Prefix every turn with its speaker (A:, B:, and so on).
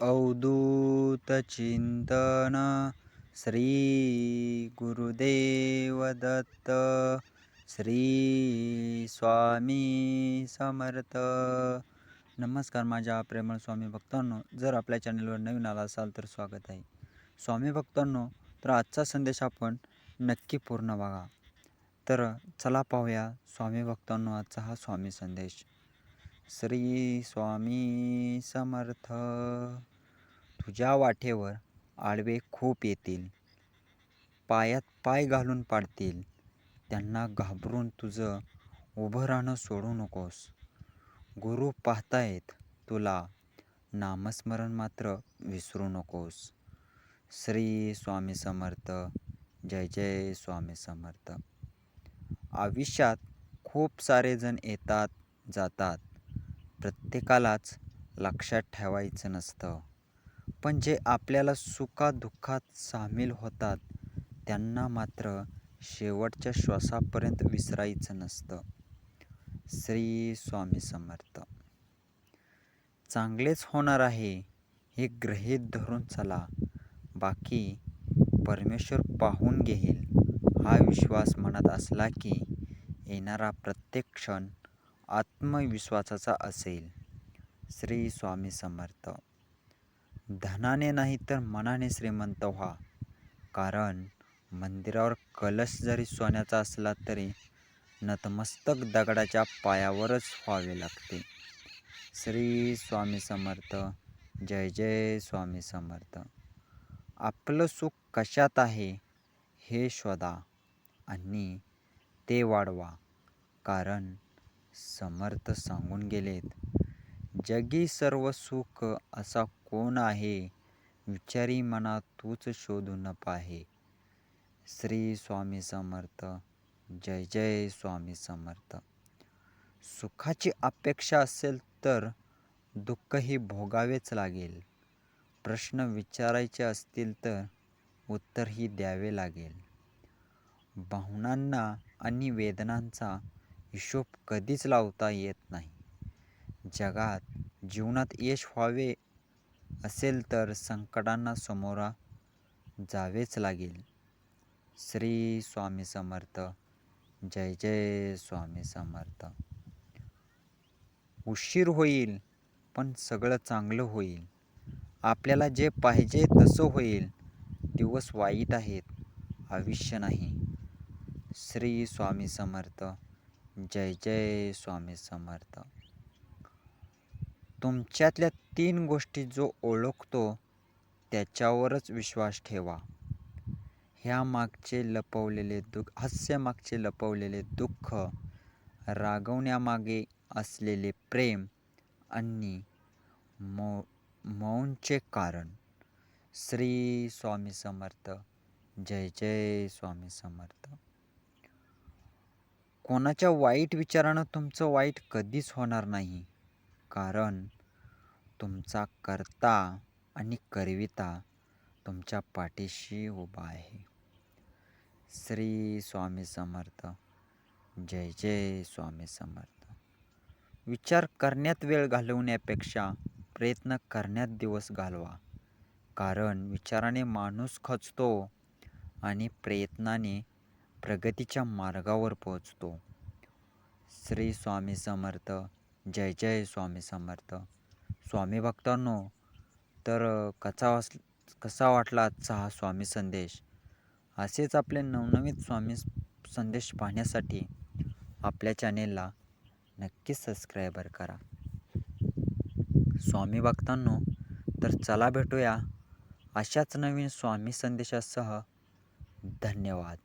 A: अवधूतचिंतन श्री गुरुदेव दत्त श्री स्वामी समर्थ। नमस्कार माझ्या प्रेमळ स्वामी भक्तांनो जर आपल्या चॅनलवर नवीन आला असाल तर स्वागत आहे. स्वामी भक्तांनो तर आजचा संदेश आपण नक्की पूर्ण बघा. तर चला पाहूया स्वामी भक्तांनो आजचा हा स्वामी संदेश. श्री स्वामी समर्थ. तुझ्या वाटेवर आडवे खूप येतील. पायात पाय घालून पाडतील. त्यांना घाबरून तुझं उभं राहणं सोडू नकोस. गुरु पाहतायत तुला. नामस्मरण मात्र विसरू नकोस. श्री स्वामी समर्थ. जय जय स्वामी समर्थ. आयुष्यात खूप सारे जण येतात जातात. प्रत्येकालाच लक्षात ठेवायचं नसतं. पण जे आपल्याला सुखादुःखात सामील होतात त्यांना मात्र शेवटच्या श्वासापर्यंत विसरायचं नसतं. श्री स्वामी समर्थ. चांगलेच होणार आहे हे ग्रहीत धरून चला. बाकी परमेश्वर पाहून घेईल. हा विश्वास मनात असला की येणारा प्रत्येक क्षण आत्मविश्वासाचा असेल. श्री स्वामी समर्थ. धनाने नाही तर मनाने श्रीमंत व्हा. कारण मंदिरावर कलश जरी सोन्याचा असला तरी नतमस्तक दगडाच्या पायावरच व्हावे लागते. श्री स्वामी समर्थ जय जय स्वामी समर्थ. आपलं सुख कशात आहे हे शोधा आणि ते वाढवा. कारण समर्थ सांगून गेलेत जगी सर्व सुख असा कोण आहे? विचारी मना तूच शोधून पाहे. श्री स्वामी समर्थ जय जय स्वामी समर्थ. सुखाची अपेक्षा असेल तर दुःखही भोगावेच लागेल. प्रश्न विचारायचे असतील तर उत्तरही द्यावे लागेल. भावनांना आणि वेदनांचा हिशोब कधीच लावता येत नाही. जगात जीवनात यश व्हावे असेल तर संकटांना समोरा जावेच लागेल. श्री स्वामी समर्थ. जय जय स्वामी समर्थ. उशीर होईल पण सगळं चांगलं होईल. आपल्याला जे पाहिजे तसं होईल. दिवस वाईट आहेत आयुष्य नाही. श्री स्वामी समर्थ. जय जय स्वामी समर्थ. तुमच्यातल्या तीन गोष्टी जो ओळखतो त्याच्यावरच विश्वास ठेवा. ह्या मागचे लपवलेले दुःख हास्यामागचे लपवलेले दुःख रागवण्यामागे असलेले प्रेम आणि मौ मौनचे कारण. श्री स्वामी समर्थ. जय जय स्वामी समर्थ. कोणाच्या वाईट विचारानं तुमचं वाईट कधीच होणार नाही. कारण तुमचा कर्ता आणि करविता तुमच्या पाठीशी उभा आहे. श्री स्वामी समर्थ. जय जय स्वामी समर्थ. विचार करण्यात वेळ घालवण्यापेक्षा प्रयत्न करण्यात दिवस घालवा. कारण विचाराने माणूस खचतो आणि प्रयत्नाने प्रगतीच्या मार्गावर पोहोचतो. श्री स्वामी समर्थ. जय जय स्वामी समर्थ. स्वामी भक्तांनो तर कसा वास कसा वाटला आजचा हा स्वामी संदेश? असेच आपले नवनवीन स्वामी संदेश पाहण्यासाठी आपल्या चॅनेलला नक्कीच सबस्क्रायबर करा. स्वामी भक्तांनो तर चला भेटूया अशाच नवीन स्वामी संदेशासह. धन्यवाद.